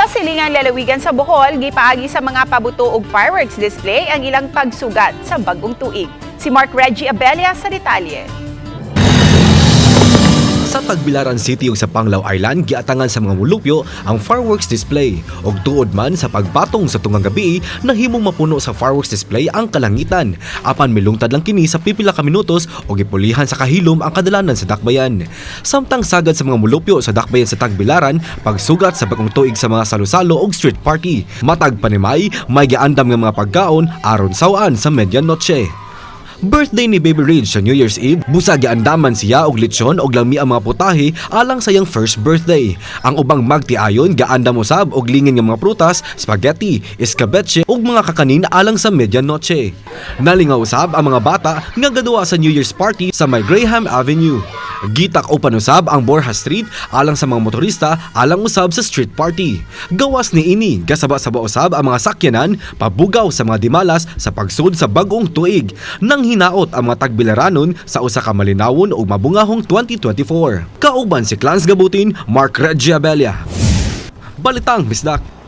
Sa silingang lalawigan sa Bohol, gipaagi sa mga pabuto ug fireworks display ang ilang pagsugat sa bagong tuig. Si Mark Reggie Abella sa detalye. Sa Tagbilaran City ug sa Panglao Island giatangan sa mga mulupyo ang fireworks display ug tuod man sa pagbatong sa tungang gabi nahimong mapuno sa fireworks display ang kalangitan apan milungtad lang kini sa pipila ka minutos ug gipulihan sa kahilom ang kadalanan sa dakbayan. Samtang sagad sa mga mulupyo sa dakbayan sa Tagbilaran pagsugat sa bagong tuig sa mga salusalo ug street party. Matag panimay may giandam nga mga pagkaon aron sawaan sa medianoche. Birthday ni Baby Ridge sa New Year's Eve, busag andaman siya og lechon og lami ang mga putahe alang sa iyang first birthday. Ang ubang magtiayon gaandam usab og lingin nga mga prutas, spaghetti, escabeche ug mga kakanin alang sa medianoche. Nalingaw usab ang mga bata nga gadua sa New Year's party sa may Graham Avenue. Gitak upan usab ang Borja Street alang sa mga motorista alang usab sa street party. Gawas ni ini, gasaba-saba usab ang mga sakyanan pabugaw sa mga dimalas sa pagsud sa bagong tuig nang hinaot ang mga tagbilaranon sa usa ka malinawon ug mabungahong 2024. Kauban si Clans Gabutin, Mark Regiabella. Balitang Bisdak.